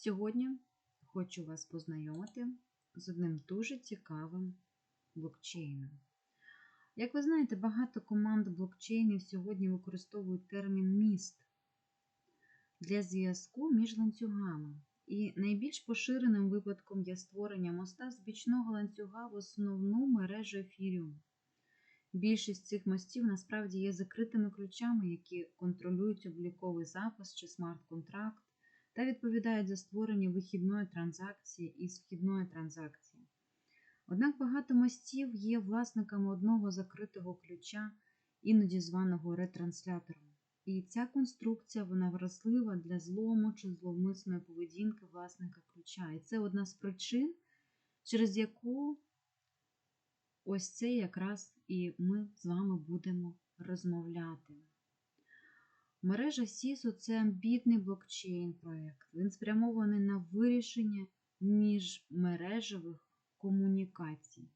Сьогодні хочу вас познайомити з одним дуже цікавим блокчейном. Як ви знаєте, багато команд блокчейнів сьогодні використовують термін міст для зв'язку між ланцюгами. І найбільш поширеним випадком є створення моста з бічного ланцюга в основну мережу ефіріум. Більшість цих мостів насправді є закритими ключами, які контролюють обліковий запис чи смарт-контракт, та відповідають за створення вихідної транзакції із вхідної транзакції. Однак багато мостів є власниками одного закритого ключа, іноді званого ретранслятором. І ця конструкція вона вразлива для злому чи зловмисної поведінки власника ключа. І це одна з причин, через яку ось це якраз і ми з вами будемо розмовляти. Мережа SISO – це амбітний блокчейн-проєкт. Він спрямований на вирішення міжмережевих комунікацій.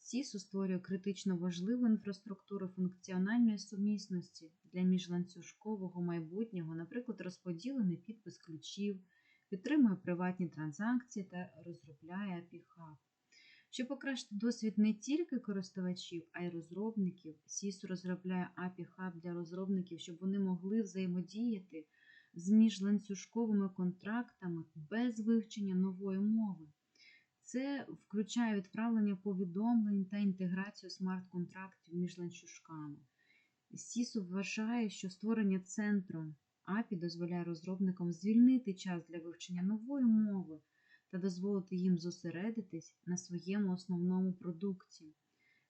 SISO створює критично важливу інфраструктуру функціональної сумісності для міжланцюжкового майбутнього, наприклад, розподілений підпис ключів, підтримує приватні транзакції та розробляє Hub. Щоб покращити досвід не тільки користувачів, а й розробників, SIS розробляє API Hub для розробників, щоб вони могли взаємодіяти з міжланцюжковими контрактами без вивчення нової мови. Це включає відправлення повідомлень та інтеграцію смарт-контрактів між ланцюжками. SIS вважає, що створення центру API дозволяє розробникам звільнити час для вивчення нової мови та дозволити їм зосередитись на своєму основному продукті.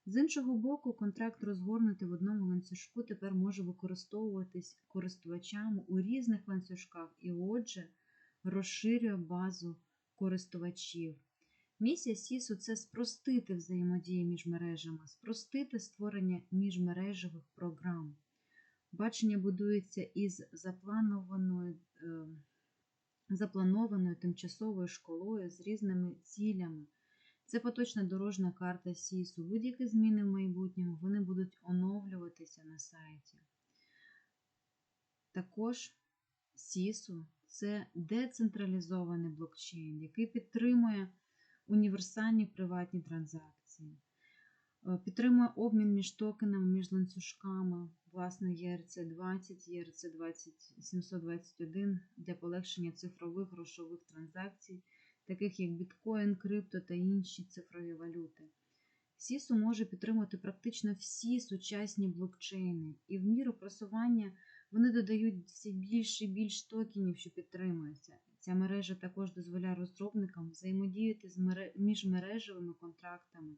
З іншого боку, контракт розгорнутий в одному ланцюжку тепер може використовуватись користувачами у різних ланцюжках і, отже, розширює базу користувачів. Місія SISU – це спростити взаємодію між мережами, спростити створення міжмережевих програм. Бачення будується із запланованою. Запланованою тимчасовою школою з різними цілями. Це поточна дорожна карта СІСу. Будь-які зміни в майбутньому вони будуть оновлюватися на сайті. Також СІСу це децентралізований блокчейн, який підтримує універсальні приватні транзакції. Е, підтримує обмін між токенами, між ланцюжками, власне, ERC20, ERC721 для полегшення цифрових грошових транзакцій, таких як біткоін, крипто та інші цифрові валюти. SISU може підтримувати практично всі сучасні блокчейни, і в міру просування вони додають все більше і більш токенів, що підтримуються. Ця мережа також дозволяє розробникам взаємодіяти з міжмережевими контрактами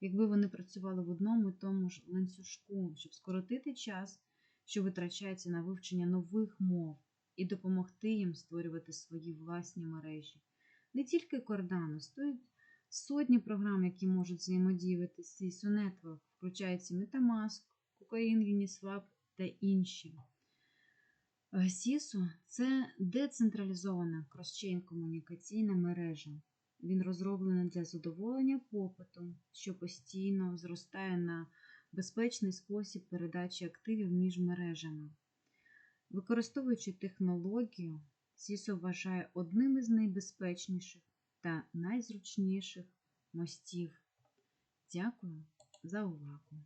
якби вони працювали в одному і тому ж ланцюжку, щоб скоротити час, що витрачається на вивчення нових мов, і допомогти їм створювати свої власні мережі. Не тільки Cardano, стоїть сотні програм, які можуть взаємодіяти з CISO Network, включається Metamask, Cocaine, Uniswap та інші. SISO – це децентралізована кросчейн комунікаційна мережа. Він розроблений для задоволення попиту, що постійно зростає на безпечний спосіб передачі активів між мережами. Використовуючи технологію, SISO вважає одним із найбезпечніших та найзручніших мостів. Дякую за увагу!